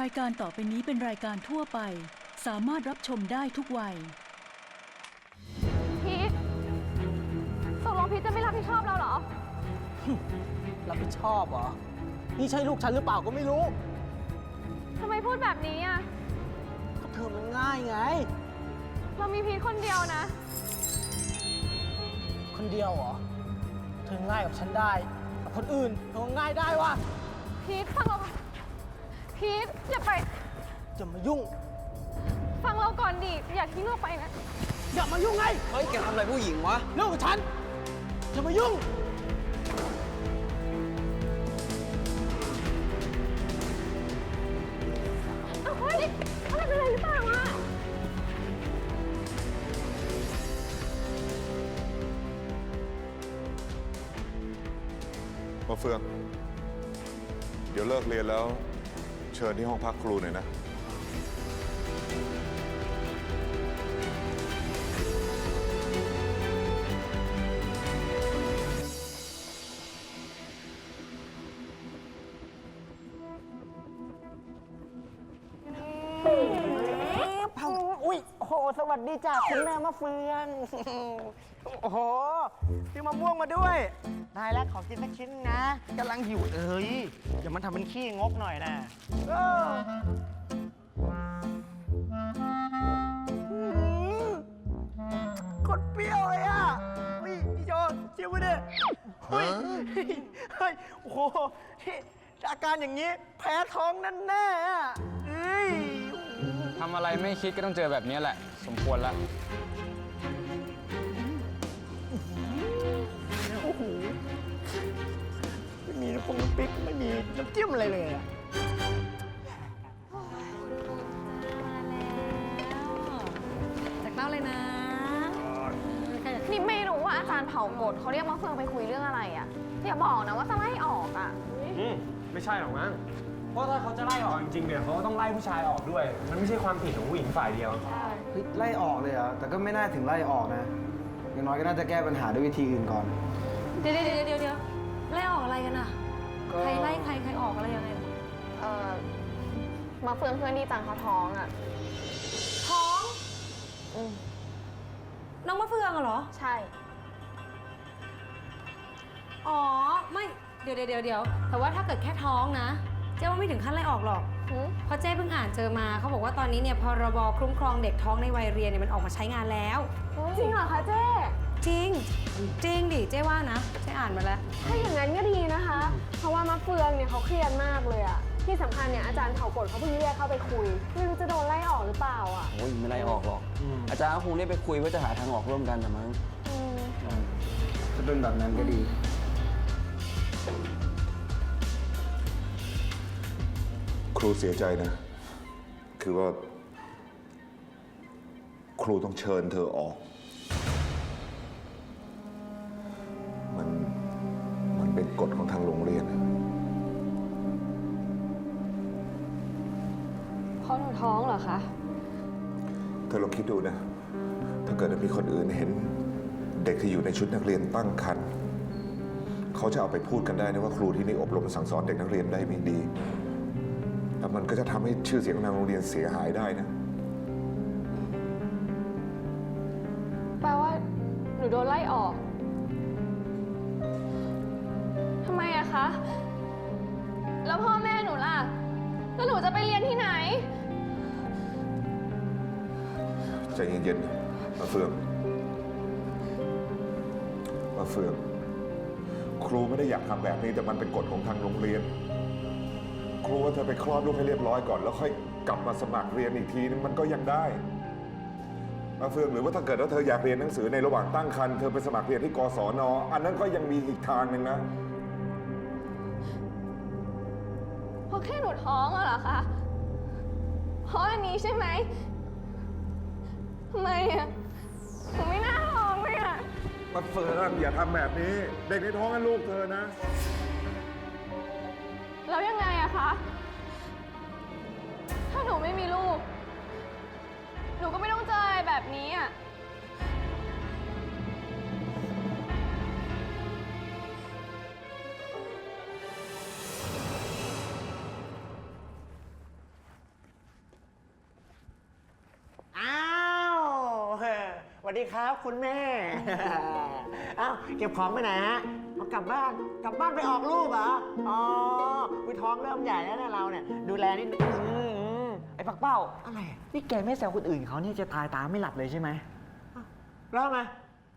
รายการต่อไปนี้เป็นรายการทั่วไป สามารถรับชมได้ทุกวัย พีทตกลงพีทจะไม่รับผิดชอบเราเหรอ รับผิดชอบเหรอ นี่ใช่ลูกฉันหรือเปล่าก็ไม่รู้ ทำไมพูดแบบนี้อะ ก็เธอมันง่ายไง เรามีพีทคนเดียวนะ คนเดียวเหรอ เธอง่ายกับฉันได้ กับคนอื่นเธอก็ง่ายได้วะพีทฟังเรา พีทอย่าไปอย่ามายุ่ง ฟังเราก่อนดิ อย่าทิ้งเราไปนะ อย่ามายุ่งไง เฮ้ย แกทำอะไรผู้หญิงวะ เรื่องของฉัน อย่ามายุ่ง เอาเฮ้ยอะไรเป็นอะไรหรือเปล่าอะ มาเฟือง เดี๋ยวเลิกเรียนแล้วเชิญที่ห้องพักครูหน่อยนะ อุ้ยโห สวัสดีจ้าคุณแม่มะเฟือง โอ้โหซื้อมะม่วงมาด้วย นายแล้วขอกินสักชิ้นนะกำลังหิวเอ้ยอย่ามาทำเป็นขี้งกหน่อยนะเอออืมกดเปรี้ยวเลยอะเฮ้ยพี่โจเชื่อไหมเนี่ยเฮ้ยเฮ้ยโอ้โหนี่อาการอย่างนี้แพ้ท้องแน่ๆอะเอ้ย ทำอะไรไม่คิดก็ต้องเจอแบบนี้แหละ สมควรแล้ว ไม่มีน้ำพงน้ำพริกไม่มีน้ำจิ้มอะไรเลยอะจากเต้าเลยนะ นี่ไม่รู้ว่าอาจารย์เผากฎเขาเรียกมาเฟืองไปคุยเรื่องอะไรอะอย่าบอกนะว่าจะไล่ออกอะอืมไม่ใช่หรอกมั้ง เพราะถ้าเขาจะไล่ออกจริงๆเนี่ยเขาก็ต้องไล่ผู้ชายออกด้วย มันไม่ใช่ความผิดของผู้หญิงฝ่ายเดียว เฮ้ยไล่ออกเลยเหรอแต่ก็ไม่น่าถึงไล่ออกนะ อย่างน้อยก็น่าจะแก้ปัญหาด้วยวิธีอื่นก่อน เดี๋ยวเดี๋ยวเดี๋ยวเดี๋ยวไล่ออกอะไรกันอะ ก็ใครไล่ใครใครออกอะไรยังไงเออมาเฟืองเพื่อนที่จังเขาท้องอะ ท้องอืมน้องมะเฟืองอะเหรอ ใช่ อ๋อ ไม่เดี๋ยวเดี๋ยวเดี๋ยวเดี๋ยวแต่ว่าถ้าเกิดแค่ท้องนะ เจ๊ว่าไม่ถึงขั้นไล่ออกหรอกหืมเพราะเจ๊เพิ่งอ่านเจอมาเขาบอกว่าตอนนี้เนี่ยพรบคุ้มครองเด็กท้องในวัยเรียนเนี่ยมันออกมาใช้งานแล้ว จริงเหรอคะเจ๊ จริง จริงดิเจ๊ว่านะเจ๊อ่านมาแล้ว ถ้าอย่างนั้นก็ดีนะคะ เพราะว่ามะเฟืองเนี่ยเขาเครียดมากเลยอะที่สำคัญเนี่ยอาจารย์เผากฎเขาเพิ่งเรียกเข้าไปคุย ไม่รู้จะโดนไล่ออกหรือเปล่าอะโอ้ยไม่ไล่ออกหรอก อาจารย์ก็คงเรียกไปคุยเพื่อจะหาทางออกร่วมกันนะมั้งอืมถ้าเป็นแบบนั้นก็ดี ครูเสียใจนะ คือว่า ครูต้องเชิญเธอออก เหรอคะ เธอลองคิดดูนะ ถ้าเกิดมีคนอื่นเห็น เด็กที่อยู่ในชุดนักเรียนตั้งครรภ์เขาจะเอาไปพูดกันได้นะว่าครูที่นี่อบรมสั่งสอนเด็กนักเรียนได้ไม่ดี แล้วมันก็จะทำให้ชื่อเสียงของทางโรงเรียนเสียหายได้นะ รูไม่ได้อยากทำแบบนี้แต่มันเป็นกฎของทางโรงเรียน ครูว่าเธอไปคลอดลูกให้เรียบร้อยก่อน แล้วค่อยกลับมาสมัครเรียนอีกทีนึงมันก็ยังได้มาเฟืองหรือว่าถ้าเกิดว่าเธออยากเรียนหนังสือในระหว่างตั้งครรภ์เธอไปสมัครเรียนที่กศนอันนั้นก็ยังมีอีกทางหนึ่งนะเพราะแค่หนูท้องเหรอคะเพราะอันนี้ใช่ไหมทำไมอะหนูไม่น่า มาเฟิร์นอย่าทำแบบนี้ เด็กในท้องนั่นลูกเธอนะ แล้วยังไงอะคะ ถ้าหนูไม่มีลูก หนูก็ไม่ต้องเจออะไรแบบนี้อะ วัสดีครับ คุณแม่เอ้าเก็บของไปไหนฮะเอากลับบ้าน กลับบ้านไปออกลูกเหรอ อ๋อวิท้องเริ่มใหญ่แล้วนะเราเนี่ย ดูแลนิดนึงอืมอืมไอ้ปักเป้า อะไร นี่แกไม่แซวคนอื่นเขาเนี่ยจะตายตามไม่หลับเลยใช่ไหมอ้าวแล้วทำไม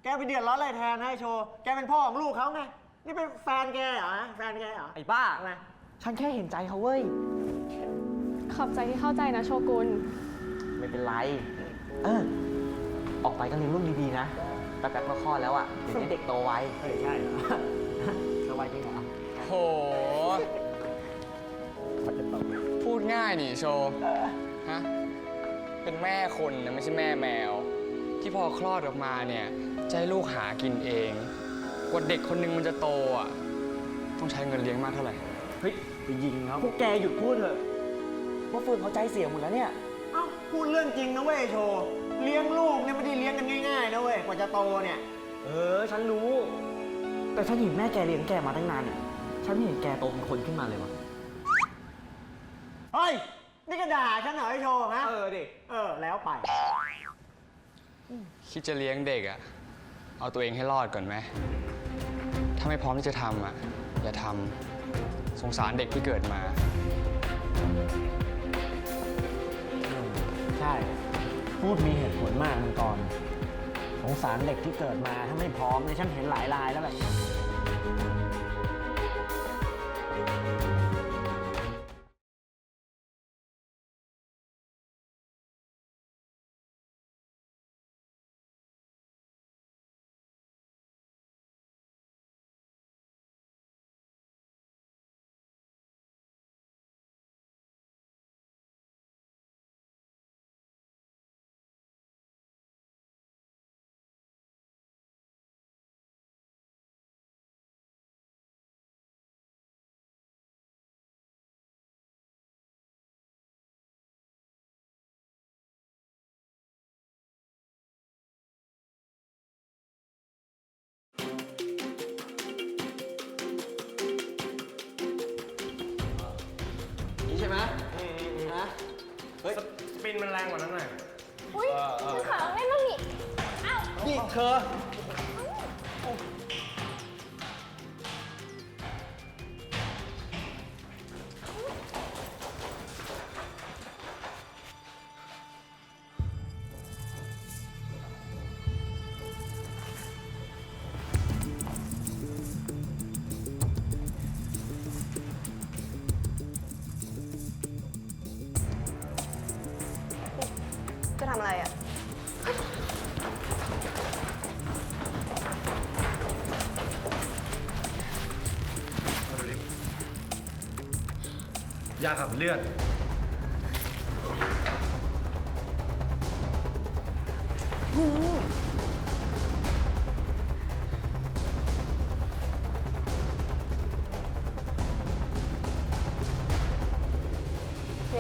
แกไปเดือดร้อนอะไรแทนให้โชว์ แกเป็นพ่อของลูกเขาไง นี่เป็นแฟนแกเหรอฮะแฟนแกเหรอไอ้บ้า ทำไมฉันแค่เห็นใจเขาเว้ย ขอบใจที่เข้าใจนะโชกุน ไม่เป็นไร เออ ออกไปก็เลี้ยงลูกดีๆนะแป๊บๆก็คลอดแล้วอะเดี๋ยวนี้เด็กโตไวเฮ้ยใช่เหรอสบายจริงเหรอโหพูดง่ายนี่โชว์ฮะ เป็นแม่คนนะไม่ใช่แม่แมว ที่พอคลอดออกมาเนี่ยจะให้ลูกหากินเอง กว่าเด็กคนหนึงมันจะโตอะ ต้องใช้เงินเลี้ยงมากเท่าไหร่ เฮ้ยไปยิงเขาพวกแกหยุดพูดเถอะว่าเฟิร์นเขาใจเสียหมดแล้วเนี่ย เอ้าพูดเรื่องจริงนะเว้ยโชว์ เลี้ยงลูกเนี่ยไม่ได้เลี้ยงกันง่ายๆนะเว้ยกว่าจะโตเนี่ย เออ ฉันรู้ แต่ฉันเห็นแม่แกเลี้ยงแกมาตั้งนานเนี่ย ฉันไม่เห็นแกโตเป็นคนขึ้นมาเลยวะเฮ้ย นี่ก็ด่าฉันเหรอไอ้โชว์ฮะเออดิเออ แล้วไป คิดจะเลี้ยงเด็กอะเอาตัวเองให้รอดก่อนไหม ถ้าไม่พร้อมที่จะทำอะอย่าทำสงสารเด็กที่เกิดมา ใช่ พูดมีเหตุผลมากมังกรสงสารเด็กที่เกิดมาถ้าไม่พร้อมเนี่ยฉันเห็นหลายรายแล้วแบบนี่ เธอ จะทำอะไรอะ ยาขับเลือดน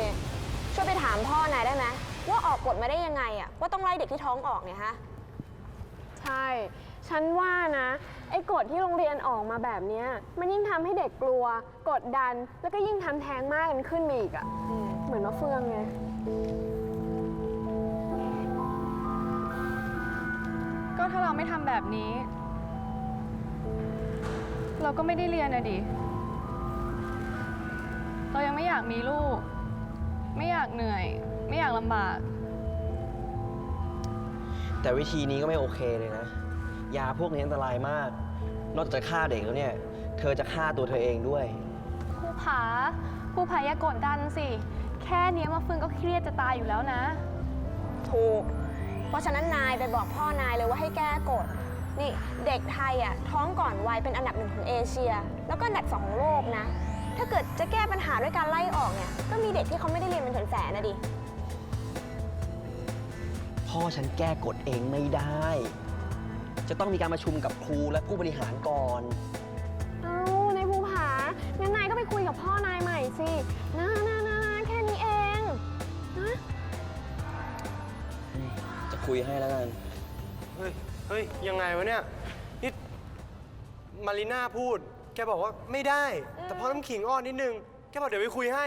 ี่ช่วยไปถามพ่อนายได้ไหมว่าออกกฎมาได้ยังไงอะว่าต้องไล่เด็กที่ท้องออกเนี่ยฮะ ใช่ ฉันว่านะ ไอ้กฎที่โรงเรียนออกมาแบบเนี้ยมันยิ่ง ทำให้เด็กกลัว กดดัน แล้วก็ยิ่งทำแท้งมากกันขึ้นมาอีกอะเหมือนมะเฟืองไงก็ถ้าเราไม่ทำแบบนี้ เราก็ไม่ได้เรียนอะดิ เรายังไม่อยากมีลูก ไม่อยากเหนื่อย ไม่อยากลำบาก แต่วิธีนี้ก็ไม่โอเคเลยนะ ยาพวกนี้อันตรายมาก นอกจากจะฆ่าเด็กแล้วเนี่ย เธอจะฆ่าตัวเธอเองด้วยผู้ผาผู้ผาอย่ากดดันสิ แค่เนี้ยมาเฟืองก็เครียดจะตายอยู่แล้วนะ ถูก เพราะฉะนั้นนายไปบอกพ่อนายเลยว่าให้แก้กฎ นี่เด็กไทยอะท้องก่อนวัยเป็นอันดับหนึ่งของเอเชีย แล้วก็อันดับสองของโลกนะ ถ้าเกิดจะแก้ปัญหาด้วยการไล่ออกเนี่ย ก็มีเด็กที่เขาไม่ได้เรียนเป็นแสนๆนะดิ พ่อฉันแก้กฎเองไม่ได้ จะต้องมีการประชุมกับครูและผู้บริหารก่อน พ่อนายใหม่สินะนะนะนะแค่นี้เองนะจะคุยให้แล้วกัน เฮ้ย เฮ้ย ยังไงวะเนี่ย นี่ มารีน่าพูด แกบอกว่าไม่ได้ แต่พอน้ำขิงอ้อนนิดนึง แกบอกเดี๋ยวไปคุยให้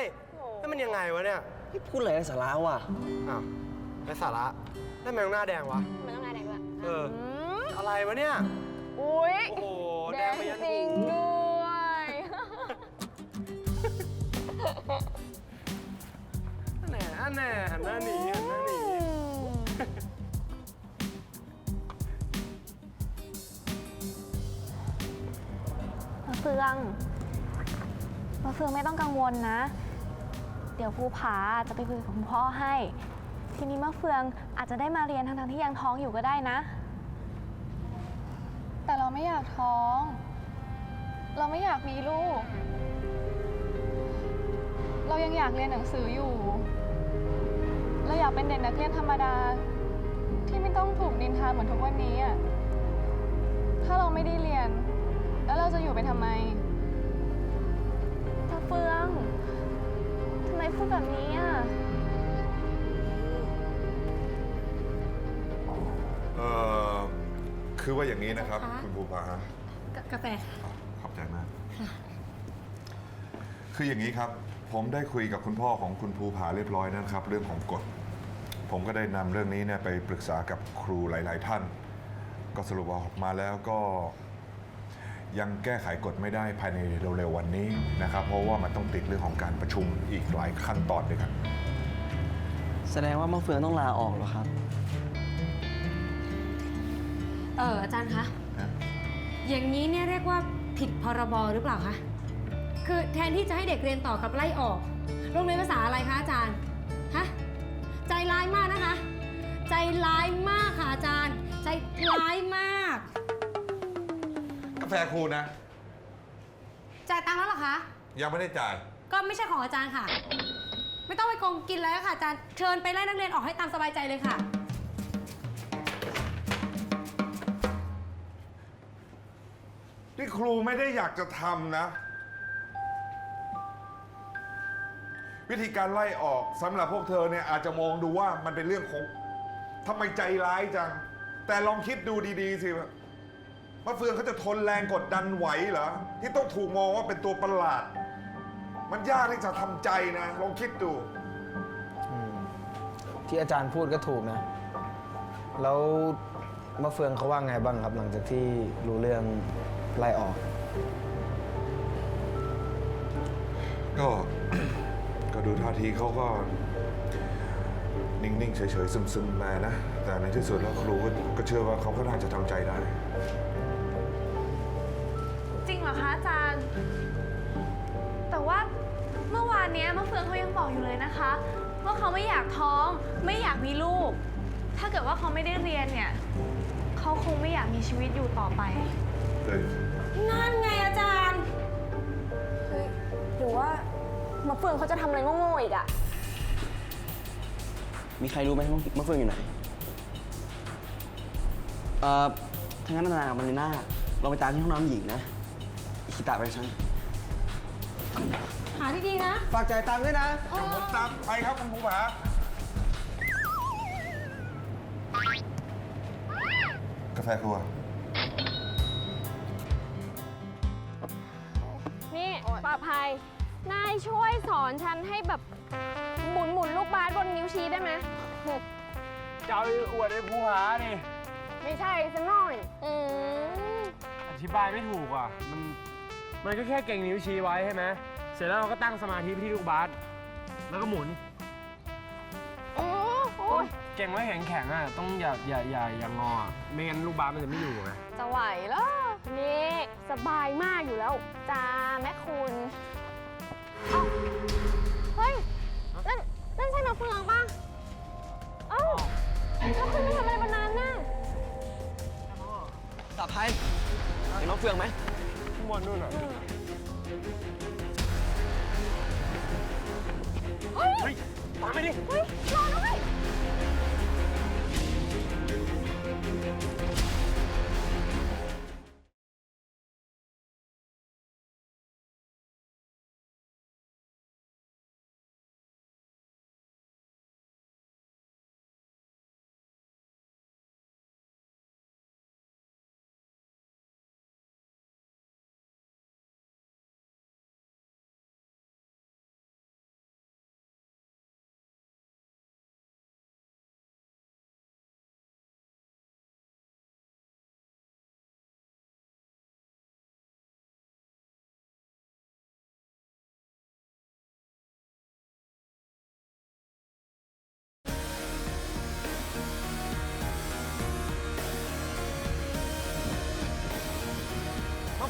แล้วมันยังไงวะเนี่ยนี่พูดอะไรไร้สาระว่ะอ้าวไร้สาระแล้วทำไมต้องหน้าแดงวะมันต้องนายแดงด้วยเออ อะไรวะเนี่ย อุ้ยโอ้โห แดแดงงไปยันจริงหู ฟืองมะเฟืองไม่ต้องกังวลนะ เดี๋ยวภูผาจะไปคุยกับคุณพ่อให้ ทีนี้มะเฟืองอาจจะได้มาเรียนทั้งๆที่ยังท้องอยู่ก็ได้นะ แต่เราไม่อยากท้อง เราไม่อยากมีลูก เรายังอยากเรียนหนังสืออยู่ เราอยากเป็นเด็กนักเรียนธรรมดา ที่ไม่ต้องถูกนินทาเหมือนทุกวันนี้อะถ้าเราไม่ได้เรียน แล้วเราจะอยู่ไปทำไมตาเฟืองทำไมพูดแบบนี้อะ เออคือว่าอย่างนี้นะครับคุณภูผา กาแฟ ขอบใจมาก คืออย่างนี้ครับ ผมได้คุยกับคุณพ่อของคุณภูผาเรียบร้อยแล้วนะครับ เรื่องของกฎ ผมก็ได้นำเรื่องนี้เนี่ยไปปรึกษากับครูหลาย ๆ ท่าน ก็สรุปออกมาแล้วก็ ยังแก้ไขกฎไม่ได้ภายในเร็วๆวันนี้นะครับ เพราะว่ามันต้องติดเรื่องของการประชุมอีกหลายขั้นตอนด้วยกันแสดงว่ามะเฟืองต้องลาออกเหรอครับ เอออาจารย์คะ นะอย่างนี้เนี่ยเรียกว่าผิดพรบหรือเปล่าคะ คือแทนที่จะให้เด็กเรียนต่อกับไล่ออก โรงเรียนภาษาอะไรคะอาจารย์ ฮะ ใจร้ายมากนะคะ ใจร้ายมากค่ะอาจารย์ ใจร้ายมากกา แฟครูนะ จ่ายตังค์แล้วเหรอคะ ยังไม่ได้จ่าย ก็ไม่ใช่ของอาจารย์ค่ะ ไม่ต้องไปโกงกินแล้วค่ะอาจารย์เชิญไปไล่นักเรียนออกให้ตามสบายใจเลยค่ะที่ครูไม่ได้อยากจะทำนะ วิธีการไล่ออกสำหรับพวกเธอเนี่ยอาจจะมองดูว่ามันเป็นเรื่องของทำไมใจร้ายจัง แต่ลองคิดดูดีๆสิ มะเฟืองเขาจะทนแรงกดดันไหวเหรอ ที่ต้องถูกมองว่าเป็นตัวประหลาด มันยากที่จะทำใจนะ ลองคิดดู ที่อาจารย์พูดก็ถูกนะ แล้วมะเฟืองเขาว่าไงบ้างครับ หลังจากที่รู้เรื่องไล่ออก ก็ ก็ดูท่าทีเขาก็ นิ่ง ๆ เฉย ๆ ซึม ๆ มานะ แต่ในที่สุดแล้วครูก็ก็เชื่อว่าเขาก็น่าจะทำใจได้จริง เหรอคะอาจารย์ แต่ว่าเมื่อวานเนี้ยมะเฟืองเขายังบอกอยู่เลยนะคะ ว่าเขาไม่อยากท้องไม่อยากมีลูก ถ้าเกิดว่าเขาไม่ได้เรียนเนี่ยเขาคงไม่อยากมีชีวิตอยู่ต่อไปนั่นไงอาจารย์เฮ้ยหรือว่ามะเฟืองเขาจะทำอะไรโง่ๆอีกอะมีใครรู้ไหมว่ามะเฟืองอยู่ไหน เอ่อถ้างั้นนากับมารีน่าเราไปตามที่ห้องน้ำหญิงนะ อิคิตะไปฉันหาดีๆนะ ฝากจ่ายตังค์ด้วยนะเดี๋ยวผมตามไปครับคุณภูผากาแฟครัว นี่ปลาภัย นายช่วยสอนฉันให้แบบ หมุนหมุนลูกบาสบนนิ้วชี้ได้ไหมจะเอาอวดไอ้ภูผานี่ ไม่ใช่สักหน่อย อืม อธิบายไม่ถูกอะ มัน มันก็แค่เก่งนิ้วชี้ไว้ใช่ไหมเสร็จแล้วเราก็ตั้งสมาธิไปที่ลูกบาสแล้วก็หมุนโอ้โอ้ยเก่งไว้แข็งแข็งๆอะต้องอย่าอย่าอย่าอย่างงออะไม่งั้นลูกบาสมันจะไม่อยู่ไงจะไหวเหรอนี่สบายมากอยู่แล้วจ้าแม่คุณเอ้าเฮ้ยนั่นนั่นใช่มะเฟืองป่ะเอ้าแล้วคุณไปทำอะไรบนนั้นน่ะสาภัยเห็นมะเฟืองไหมข้างบนนู่นอะเฮ้ยตามไปดิ เฮ้ยรอ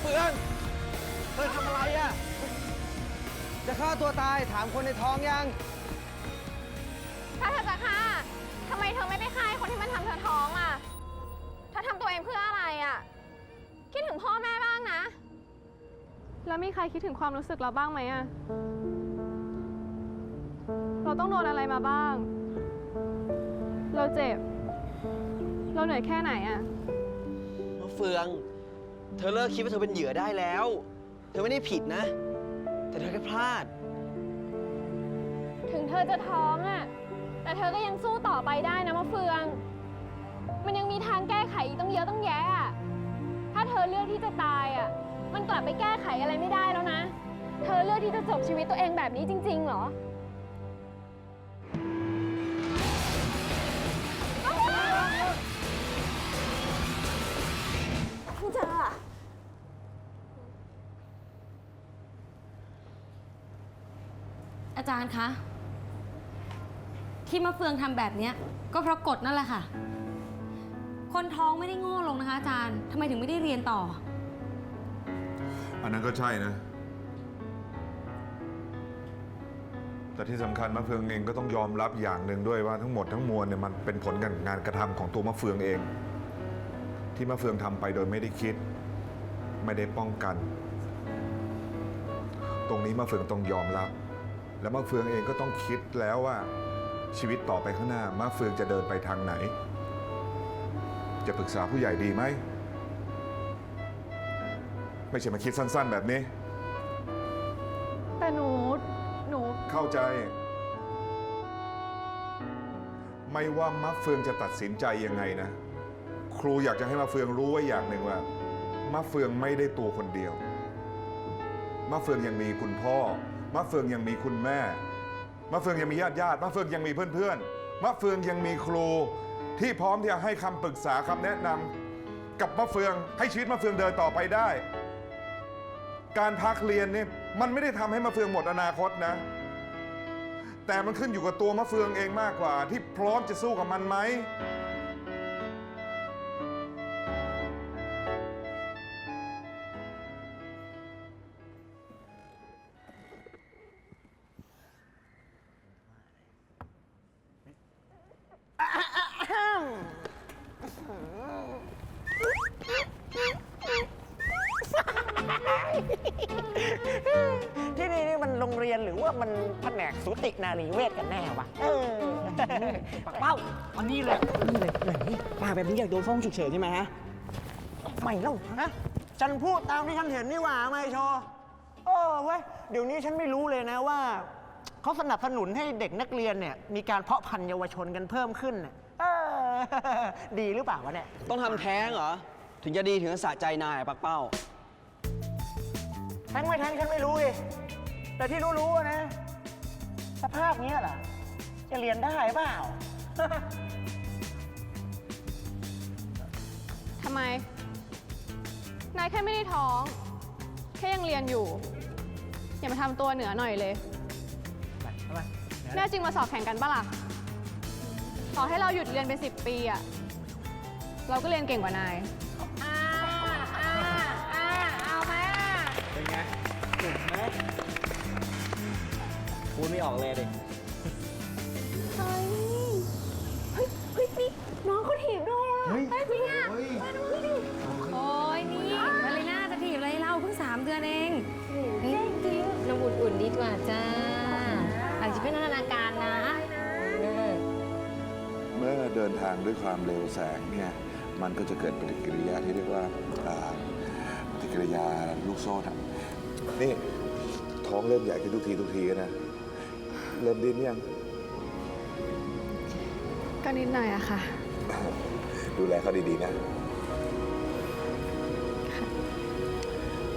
ฟือง เธอทำอะไรอะจะฆ่าตัวตายถามคนในท้องยัง ถ้าเธอจะฆ่าทำไมเธอไม่ไปฆ่าไอ้คนที่มันทำเธอท้องอะเธอทำตัวเองเพื่ออะไรอะ คิดถึงพ่อแม่บ้างนะ แล้วมีใครคิดถึงความรู้สึกเราบ้างไหมอะเราต้องโดนอะไรมาบ้าง เราเจ็บ เราเหนื่อยแค่ไหนอะ มะเฟือง เธอเลิกคิดว่าเธอเป็นเหยื่อได้แล้ว เธอไม่ได้ผิดนะ แต่เธอแค่พลาด ถึงเธอจะท้องอะแต่เธอก็ยังสู้ต่อไปได้นะมะเฟือง มันยังมีทางแก้ไขอีกต้องเยอะต้องแยะอะถ้าเธอเลือกที่จะตายอะมันกลับไปแก้ไขอะไรไม่ได้แล้วนะ เธอเลือกที่จะจบชีวิตตัวเองแบบนี้จริงๆเหรอาจารย์คะ ที่มะเฟืองทำแบบเนี้ยก็เพราะกฎนั่นแหละค่ะ คนท้องไม่ได้โง่ลงนะคะอาจารย์ทำไมถึงไม่ได้เรียนต่อ อันนั้นก็ใช่นะ แต่ที่สำคัญมะเฟืองเองก็ต้องยอมรับอย่างหนึ่งด้วยว่าทั้งหมดทั้งมวลเนี่ยมันเป็นผลการงานกระทำของตัวมะเฟืองเอง ที่มะเฟืองทำไปโดยไม่ได้คิด ไม่ได้ป้องกัน ตรงนี้มะเฟืองต้องยอมรับ และมะเฟืองเองก็ต้องคิดแล้วว่าชีวิตต่อไปข้างหน้ามะเฟืองจะเดินไปทางไหน จะปรึกษาผู้ใหญ่ดีไหม ไม่ใช่มาคิดสั้น ๆ แบบนี้ แต่หนู หนู เข้าใจ ไม่ว่ามะเฟืองจะตัดสินใจยังไงนะ ครูอยากจะให้มะเฟืองรู้ไว้อย่างหนึ่งว่ามะเฟืองไม่ได้ตัวคนเดียวมะเฟืองยังมีคุณพ่อ มะเฟืองยังมีคุณแม่ มะเฟืองยังมีญาติญาติมะเฟืองยังมีเพื่อนๆ มะเฟืองยังมีครู ที่พร้อมที่จะให้คำปรึกษาคำแนะนำกับมะเฟืองให้ชีวิตมะเฟืองเดินต่อไปได้ การพักเรียนนี่มันไม่ได้ทำให้มะเฟืองหมดอนาคตนะ แต่มันขึ้นอยู่กับตัวมะเฟืองเองมากกว่า ที่พร้อมจะสู้กับมันไหม ที่นี่นี่มันโรงเรียนหรือว่ามันแผนกสูตินารีเวทกันแน่วะเออปักเป้าอันนี้เลยนี่เลยไหนมาแบบนี้อยากโดนฟ้องฉุกเฉินใช่ไหมฮะไม่เล่าฮะฉันพูดตามที่ฉันเห็นนี่หว่าไม่โชว์โอ้เว้ยเดี๋ยวนี้ฉันไม่รู้เลยนะว่าเขาสนับสนุนให้เด็กนักเรียนเนี่ย มีการเพาะพันธุ์เยาวชนกันเพิ่มขึ้นน่ะเออดีหรือเปล่าวะเนี่ย ต้องทำแท้งเหรอ ถึงจะดีถึงจะสะใจนายอะปักเป้า แทงไม่แทงฉันไม่รู้ดิแต่ที่รู้ๆอะนะ สภาพเนี้ยเหรอจะเรียนได้เปล่า ทำไม นายแค่ไม่ได้ท้อง แค่ยังเรียนอยู่ อย่ามาทำตัวเหนือหน่อยเลยแน่จริงมาสอบแข่งกันปะล่ะ ต่อให้เราหยุดเรียนเป็นสิบปีอะเราก็เรียนเก่งกว่านาย ไม่ออกเลยดิเฮ้ย เฮ้ยเฮ้ยนี่น้องเขาถีบด้วยอะเฮ้ย จริงอะมาดูดิโอ้ยนี่มารีน่าจะถีบอะไรเล่าเพิ่งสามเดือนเองจริงจริงนมอุ่นๆดีกว่าจ้าอาจจะเป็นพัฒนาการนะเออเมื่อเดินทางด้วยความเร็วแสงเนี่ยมันก็จะเกิดปฏิกิริยาที่เรียกว่าอ่าปฏิกิริยาลูกโซ่ทำนี่ท้องเริ่มใหญ่ขึ้นทุกทีทุกทีนะ เริ่มดิ้นยัง ก็นิดหน่อยอะค่ะ ดูแลเขาดีๆนะ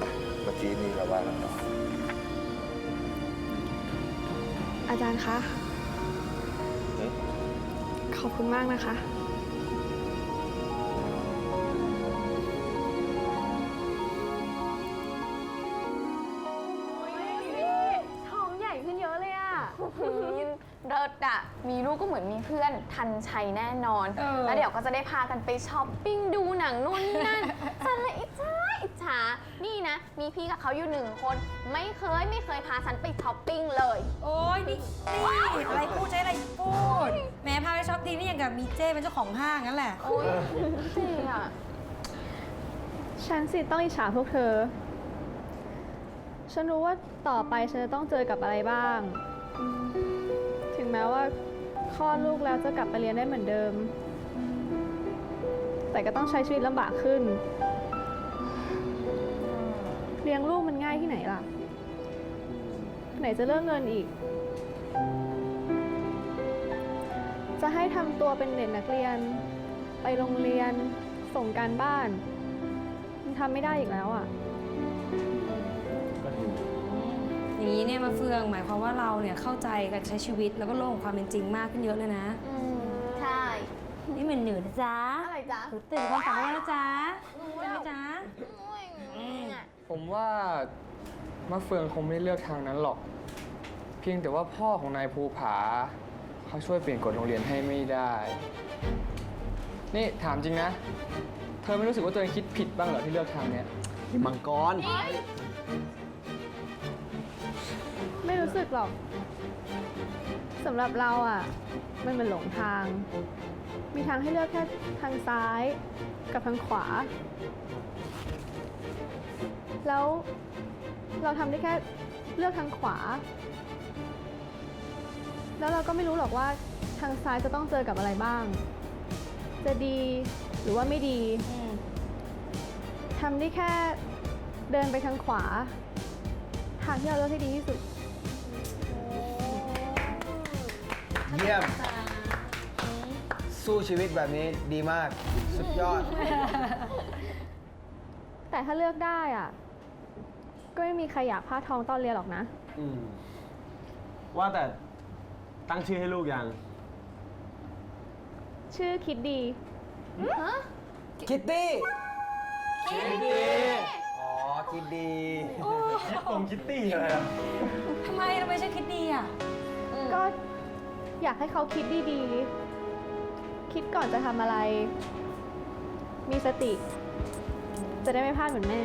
อะเมื่อกี้นี่เราว่ากันต่ออาจารย์คะเอ๊ะขอบคุณมากนะคะ เลิศอะมีลูกก็เหมือนมีเพื่อนทันชัยแน่นอน เออ แล้วเดี๋ยวก็จะได้พากันไปช้อปปิ้งดูหนังนู่นนี่นั่นจะละอิจฉาอิจฉานี่นะ มีพี่กับเขาอยู่หนึ่งคน ไม่เคยไม่เคยพาฉันไปช้อปปิ้งเลย โอ้ยนี่นี่อะไรพูดใช้อะไรพูดแม้พาไปช็อปทีนี่อย่างกับมีเจ้เป็นเจ้าของห้างนั่นแหละ โอ้ยจริงอะฉันสิต้องอิจฉาพวกเธอ ฉันรู้ว่าต่อไปฉันจะต้องเจอกับอะไรบ้างถึง แม้ว่าคลอดลูกแล้วจะกลับไปเรียนได้เหมือนเดิม แต่ก็ต้องใช้ชีวิตลำบากขึ้น เลี้ยงลูกมันง่ายที่ไหนล่ะ ไหนจะเรื่องเงินอีก จะให้ทำตัวเป็นเด็กนักเรียน ไปโรงเรียน ส่งการบ้าน มันทำไม่ได้อีกแล้วอะ อย่างนี้เนี่ยมาเฟืองหมายความว่าเราเนี่ยเข้าใจการใช้ชีวิตแล้วก็โลกของความเป็นจริงมากขึ้นเยอะเลยนะ อืมใช่ นี่เหมือนหนูนะจ๊ะอะไรจ๊ะหนูตื่นความฝันได้แล้วจ๊ะใช่ไหมจ๊ะผมว่ามะเฟืองคงไม่เลือกทางนั้นหรอก เพียงแต่ว่าพ่อของนายภูผา เขาช่วยเปลี่ยนกฎโรงเรียนให้ไม่ได้ นี่ถามจริงนะ เธอไม่รู้สึกว่าตัวเองคิดผิดบ้างเหรอที่เลือกทางเนี้ยมังกร ไม่รู้สึกหรอกสำหรับเราอะ มันเป็นหลงทาง มีทางให้เลือกแค่ทางซ้ายกับทางขวา แล้วเราทำได้แค่เลือกทางขวา แล้วเราก็ไม่รู้หรอกว่าทางซ้ายจะต้องเจอกับอะไรบ้าง จะดีหรือว่าไม่ดีทำได้แค่เดินไปทางขวา ทางที่เราเลือกที่ดีที่สุด เยี่ยม สู้ชีวิตแบบนี้ดีมาก สุดยอด แต่ถ้าเลือกได้อะ ก็ไม่มีใครอยากพลาดท้องตอนเรียนหรอกนะ อืมว่าแต่ตั้งชื่อให้ลูกยังชื่อคิดดี คิตตี้ คิตตี้ อ๋อ คิดดี ตรงคิตตี้อะไรอะทำไมทำไมฉันคิดดีอะ ก็ อยากให้เขาคิดดีๆ คิดก่อนจะทำอะไร มีสติ จะได้ไม่พลาดเหมือนแม่